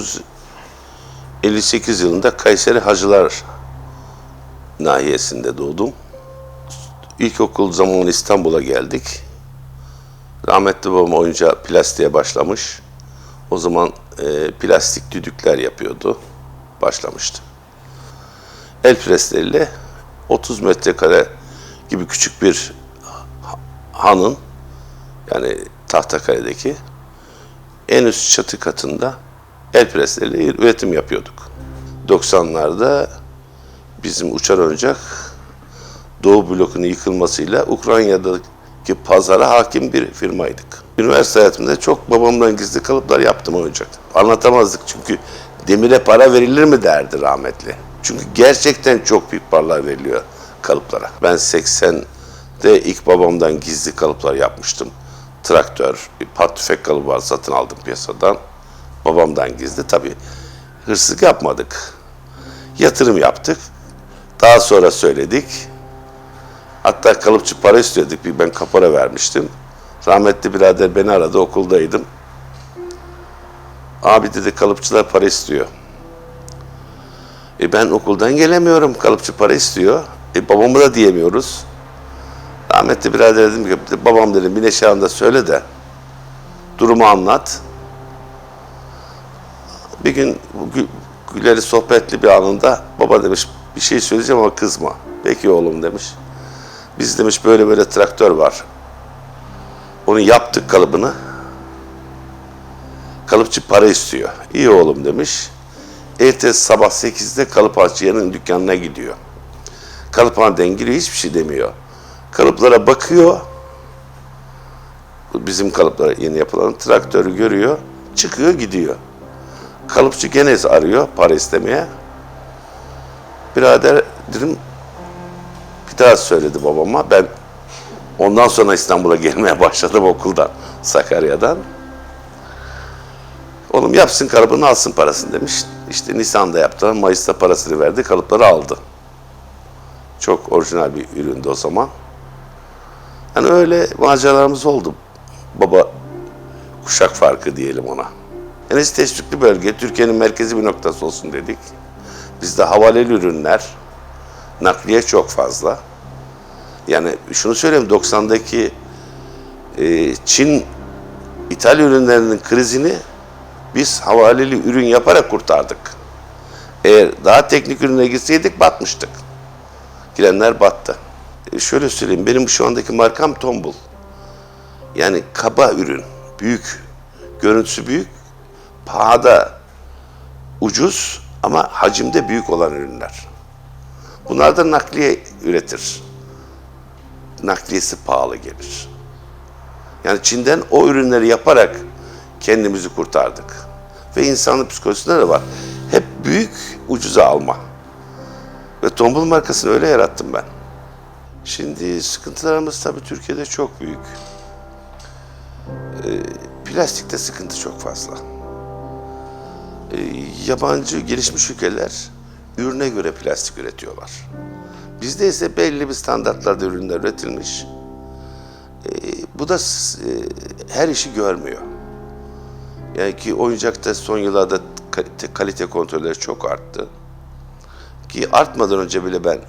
1958 yılında Kayseri Hacılar nahiyesinde doğdum. İlkokul zamanı İstanbul'a geldik. Rahmetli babam oyuncağı plastiğe başlamış. O zaman e, plastik düdükler yapıyordu. Başlamıştı. El presleriyle 30 metrekare gibi küçük bir ha- hanın yani Tahtakale'deki en üst çatı katında el presleriyle üretim yapıyorduk. 90'larda bizim uçar oyuncak Doğu blokunun yıkılmasıyla Ukrayna'daki pazara hakim bir firmaydık. Üniversite hayatımda çok babamdan gizli kalıplar yaptım oyuncak. Anlatamazdık çünkü demire para verilir mi derdi rahmetli. Çünkü gerçekten çok büyük paralar veriliyor kalıplara. Ben 80'de ilk babamdan gizli kalıplar yapmıştım. Traktör, bir pat tüfek kalıbı var satın aldım piyasadan. Babamdan gizli. Tabii hırsızlık yapmadık. Yatırım yaptık. Daha sonra söyledik. Hatta kalıpçı para istiyorduk. Bir ben kapora vermiştim. Rahmetli birader beni aradı okuldaydım. Abi dedi kalıpçılar para istiyor. E ben okuldan gelemiyorum. Kalıpçı para istiyor. E babamı da diyemiyoruz. Rahmetli birader dedim ki babam dedim bir neşe anda söyle de durumu anlat. Bir gün güleri sohbetli bir anında baba demiş bir şey söyleyeceğim ama kızma. Peki oğlum demiş. Biz demiş böyle böyle traktör var. Onu yaptık kalıbını. Kalıpçı para istiyor. İyi oğlum demiş. Ertesi sabah 8'de kalıpçıyanın dükkanına gidiyor. Kalıphaneden giriyor hiçbir şey demiyor. Kalıplara bakıyor. Bizim kalıplara yeni yapılan traktörü görüyor. Çıkıyor gidiyor. Kalıpçı gene arıyor para istemeye. Birader dedim bir daha söyledi babama. Ben ondan sonra İstanbul'a gelmeye başladım okuldan, Sakarya'dan. Oğlum yapsın kalıbını alsın parasını demiş. İşte Nisan'da yaptılar, Mayıs'ta parasını verdi, kalıpları aldı. Çok orijinal bir üründü o zaman. Yani öyle maceralarımız oldu. Baba kuşak farkı diyelim ona. Enes teşvikli bölge Türkiye'nin merkezi bir noktası olsun dedik. Bizde havaleli ürünler, nakliye çok fazla. Yani şunu söyleyeyim 90'daki e, Çin ithal ürünlerinin krizini biz havaleli ürün yaparak kurtardık. Eğer daha teknik ürüne gitseydik batmıştık. Girenler battı. E, şöyle söyleyeyim benim şu andaki markam Tombul. Yani kaba ürün, büyük, görüntüsü büyük, pahada ucuz ama hacimde büyük olan ürünler. Bunlar da nakliye üretir. Nakliyesi pahalı gelir. Yani Çin'den o ürünleri yaparak kendimizi kurtardık. Ve insanın psikolojisinde de var. Hep büyük, ucuza alma. Ve tombul markasını öyle yarattım ben. Şimdi sıkıntılarımız tabii Türkiye'de çok büyük. Ee, plastikte sıkıntı çok fazla. Ee, yabancı gelişmiş ülkeler ürüne göre plastik üretiyorlar. Bizde ise belli bir standartlarda ürünler üretilmiş. Ee, bu da e, her işi görmüyor. Yani ki oyuncakta son yıllarda kalite kontrolleri çok arttı. Ki artmadan önce bile ben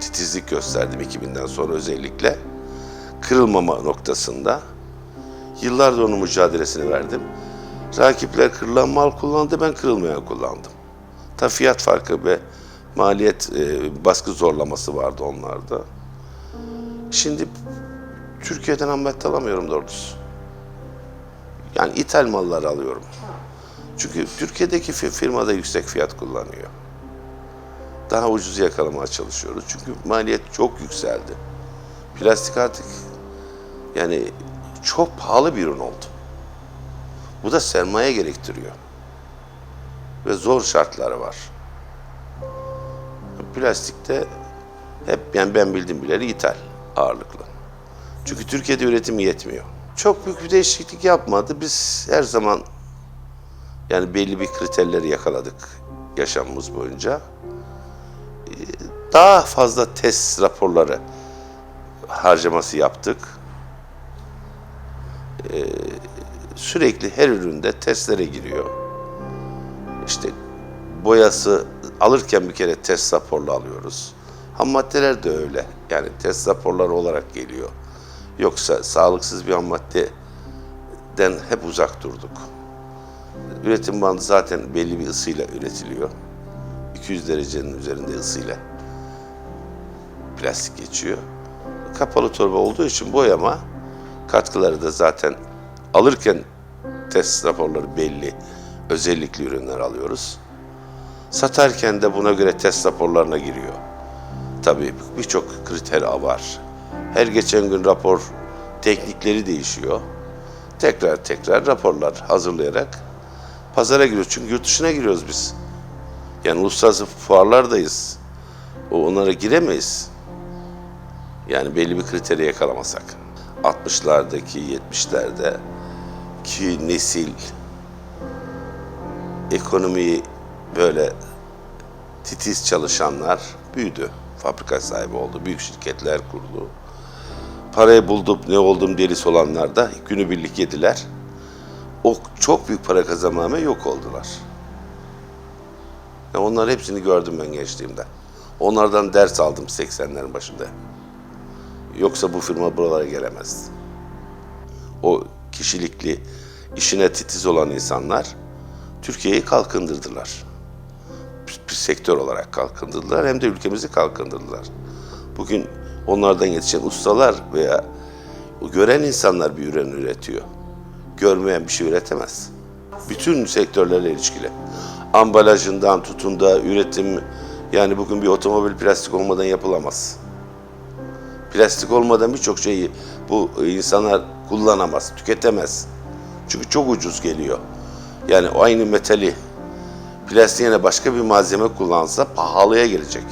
titizlik gösterdim 2000'den sonra özellikle. Kırılmama noktasında. Yıllardır onun mücadelesini verdim. Rakipler kırılan mal kullandı, ben kırılmayan kullandım. Ta fiyat farkı ve maliyet e, baskı zorlaması vardı onlarda. Şimdi Türkiye'den ameliyat alamıyorum doğrusu. Yani ithal malları alıyorum. Çünkü Türkiye'deki fi- firma da yüksek fiyat kullanıyor. Daha ucuz yakalamaya çalışıyoruz. Çünkü maliyet çok yükseldi. Plastik artık yani çok pahalı bir ürün oldu. Bu da sermaye gerektiriyor. Ve zor şartları var. Plastikte hep yani ben bildiğim bileli ithal ağırlıklı. Çünkü Türkiye'de üretim yetmiyor. Çok büyük bir değişiklik yapmadı. Biz her zaman yani belli bir kriterleri yakaladık yaşamımız boyunca. Daha fazla test raporları harcaması yaptık. Ee, Sürekli her üründe testlere giriyor. boyası alırken bir kere test raporlu alıyoruz. Ham maddeler de öyle. Yani test raporları olarak geliyor. Yoksa sağlıksız bir ham maddeden hep uzak durduk. Üretim bandı zaten belli bir ısıyla üretiliyor. 200 derecenin üzerinde ısıyla plastik geçiyor. Kapalı torba olduğu için boyama katkıları da zaten alırken test raporları belli. Özellikli ürünler alıyoruz. Satarken de buna göre test raporlarına giriyor. Tabii birçok kriter var. Her geçen gün rapor teknikleri değişiyor. Tekrar tekrar raporlar hazırlayarak pazara giriyoruz. Çünkü yurt dışına giriyoruz biz. Yani uluslararası fuarlardayız. O onlara giremeyiz. Yani belli bir kriteri yakalamasak. 60'lardaki, 70'lerde ki nesil ekonomiyi böyle titiz çalışanlar büyüdü. Fabrika sahibi oldu, büyük şirketler kurdu. Parayı buldum, ne oldum delisi olanlar da günübirlik yediler. O çok büyük para kazanmaya yok oldular. Ya onların hepsini gördüm ben gençliğimde. Onlardan ders aldım 80'lerin başında. Yoksa bu firma buralara gelemezdi. O kişilikli, işine titiz olan insanlar Türkiye'yi kalkındırdılar. Bir, bir sektör olarak kalkındırdılar hem de ülkemizi kalkındırdılar. Bugün onlardan yetişen ustalar veya gören insanlar bir ürün üretiyor. Görmeyen bir şey üretemez. Bütün sektörlerle ilişkili. Ambalajından tutun da üretim yani bugün bir otomobil plastik olmadan yapılamaz. Plastik olmadan birçok şeyi bu insanlar kullanamaz, tüketemez. Çünkü çok ucuz geliyor. Yani aynı metali plastiğine başka bir malzeme kullansa pahalıya gelecek.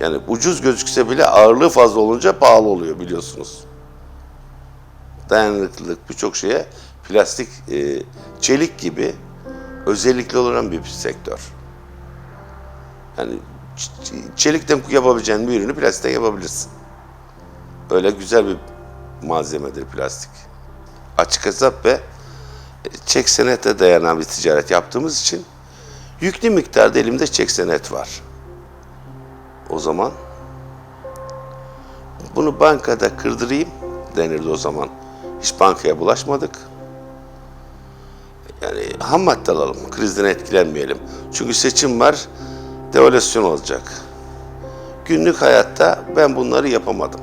Yani ucuz gözükse bile ağırlığı fazla olunca pahalı oluyor biliyorsunuz. Dayanıklılık birçok şeye plastik, e, çelik gibi özellikli olan bir sektör. Yani çelikten yapabileceğin bir ürünü plastikten yapabilirsin. Öyle güzel bir malzemedir plastik. Açık hesap ve çek senete dayanan bir ticaret yaptığımız için yüklü miktarda elimde çek senet var. O zaman bunu bankada kırdırayım denirdi o zaman. Hiç bankaya bulaşmadık. Yani ham madde alalım, krizden etkilenmeyelim. Çünkü seçim var, devalüasyon olacak. Günlük hayatta ben bunları yapamadım.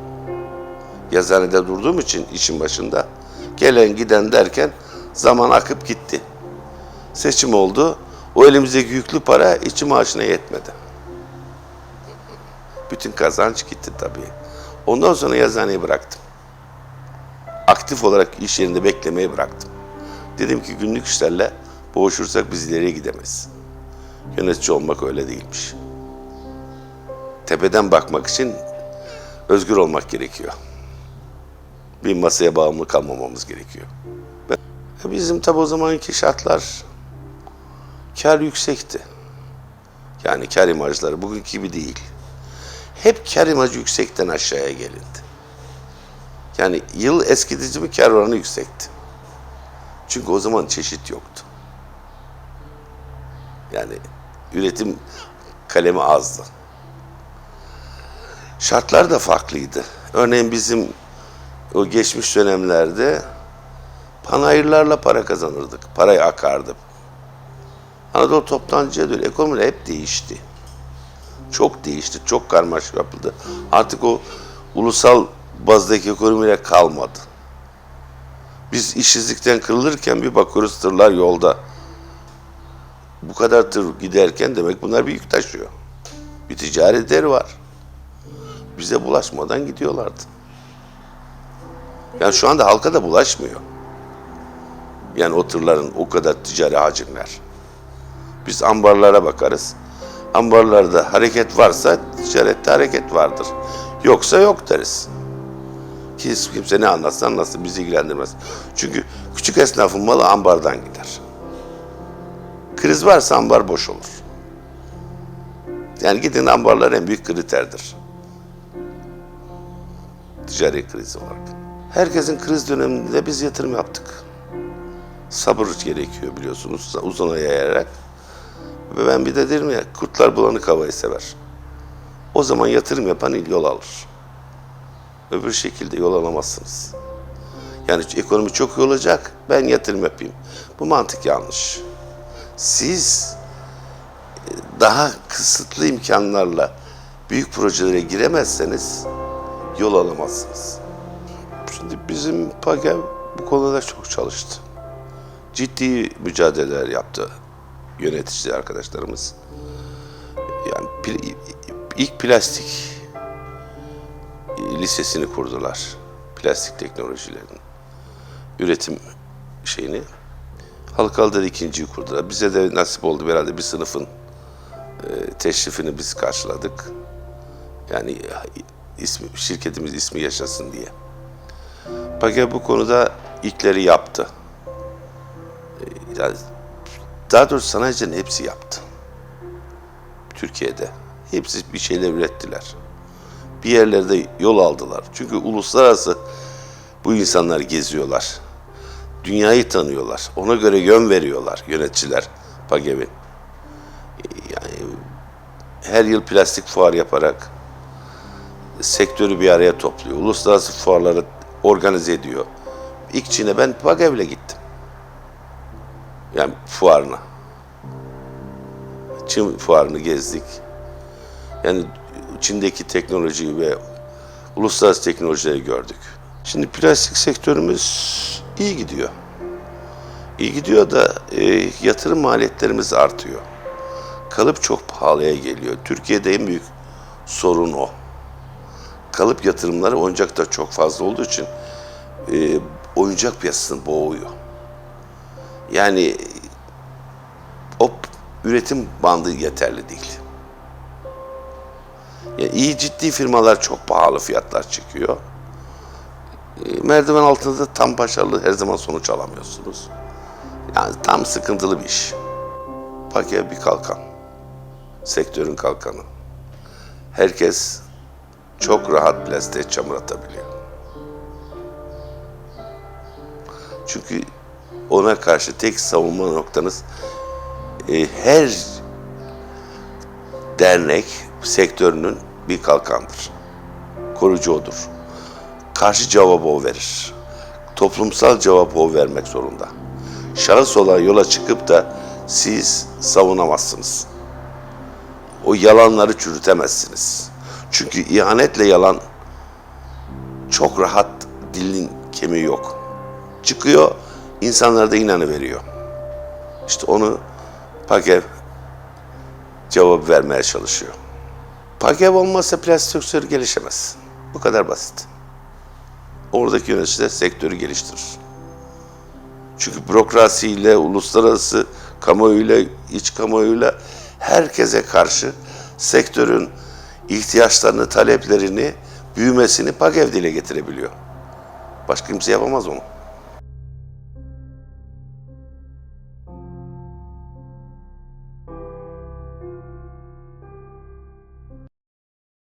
Yazıhanede durduğum için işin başında gelen giden derken zaman akıp gitti. Seçim oldu. O elimizdeki yüklü para içi maaşına yetmedi. Bütün kazanç gitti tabii. Ondan sonra yazıhaneyi bıraktım. Aktif olarak iş yerinde beklemeyi bıraktım. Dedim ki günlük işlerle boğuşursak biz ileriye gidemeyiz. Yönetici olmak öyle değilmiş. Tepeden bakmak için özgür olmak gerekiyor. Bir masaya bağımlı kalmamamız gerekiyor. Ben- Bizim tabi o zamanki şartlar kar yüksekti. Yani kar imajları bugünkü gibi değil. Hep kar imajı yüksekten aşağıya gelindi. Yani yıl eskidici mi kar oranı yüksekti. Çünkü o zaman çeşit yoktu. Yani üretim kalemi azdı. Şartlar da farklıydı. Örneğin bizim o geçmiş dönemlerde panayırlarla para kazanırdık. Parayı akardı. Anadolu toptancıya dönüyor. Ekonomi hep değişti. Çok değişti. Çok karmaşık yapıldı. Artık o ulusal bazdaki ekonomiyle kalmadı. Biz işsizlikten kırılırken bir bakıyoruz tırlar yolda. Bu kadar tır giderken demek bunlar bir yük taşıyor. Bir ticari var. Bize bulaşmadan gidiyorlardı. Yani şu anda halka da bulaşmıyor. Yani o tırların o kadar ticari hacimler. Biz ambarlara bakarız. Ambarlarda hareket varsa ticarette hareket vardır. Yoksa yok deriz. Ki kimse ne anlatsa anlatsın bizi ilgilendirmez. Çünkü küçük esnafın malı ambardan gider. Kriz varsa ambar boş olur. Yani gidin ambarlar en büyük kriterdir. Ticari kriz olarak. Herkesin kriz döneminde biz yatırım yaptık. Sabır gerekiyor biliyorsunuz uzuna yayarak. Ve ben bir de derim ya kurtlar bulanık havayı sever. O zaman yatırım yapan yol alır. Öbür şekilde yol alamazsınız. Yani ekonomi çok iyi olacak, ben yatırım yapayım. Bu mantık yanlış. Siz e, daha kısıtlı imkanlarla büyük projelere giremezseniz yol alamazsınız. Şimdi bizim PAGEV bu konuda çok çalıştı. Ciddi mücadeleler yaptı yönetici arkadaşlarımız. Yani ilk plastik lisesini kurdular. Plastik teknolojilerinin üretim şeyini. Halkalı'da da ikinciyi kurdular. Bize de nasip oldu herhalde bir sınıfın e, teşrifini biz karşıladık. Yani ismi, şirketimiz ismi yaşasın diye. Page bu konuda ilkleri yaptı. Daha doğrusu sanayicilerin hepsi yaptı. Türkiye'de. Hepsi bir şeyler ürettiler. Bir yerlerde yol aldılar. Çünkü uluslararası bu insanlar geziyorlar. Dünyayı tanıyorlar. Ona göre yön veriyorlar yöneticiler Pagev'in. Yani her yıl plastik fuar yaparak sektörü bir araya topluyor. Uluslararası fuarları organize ediyor. İlk Çin'e ben Pagev'le gittim. Yani fuarına. Çin fuarını gezdik. Yani Çin'deki teknolojiyi ve uluslararası teknolojileri gördük. Şimdi plastik sektörümüz iyi gidiyor. İyi gidiyor da e, yatırım maliyetlerimiz artıyor. Kalıp çok pahalıya geliyor. Türkiye'de en büyük sorun o. Kalıp yatırımları oyuncakta çok fazla olduğu için e, oyuncak piyasasını boğuyor. Yani o üretim bandı yeterli değil. Yani iyi ciddi firmalar çok pahalı fiyatlar çıkıyor. E, Merdiven altında da tam başarılı her zaman sonuç alamıyorsunuz. Yani tam sıkıntılı bir iş. Pake bir kalkan. Sektörün kalkanı. Herkes çok rahat plastiğe çamur atabiliyor. Çünkü ona karşı tek savunma noktanız e, her dernek sektörünün bir kalkandır. Koruyucu odur. Karşı cevabı o verir. Toplumsal cevabı o vermek zorunda. Şahıs olarak yola çıkıp da siz savunamazsınız. O yalanları çürütemezsiniz. Çünkü ihanetle yalan çok rahat dilin kemiği yok. Çıkıyor, insanlar da inanıveriyor. İşte onu Pakev cevap vermeye çalışıyor. Pakev olmazsa plastik sektörü gelişemez. Bu kadar basit. Oradaki yöneticiler sektörü geliştirir. Çünkü bürokrasiyle, uluslararası kamuoyuyla, iç kamuoyuyla herkese karşı sektörün ihtiyaçlarını, taleplerini, büyümesini PAGEV dile getirebiliyor. Başka kimse yapamaz onu.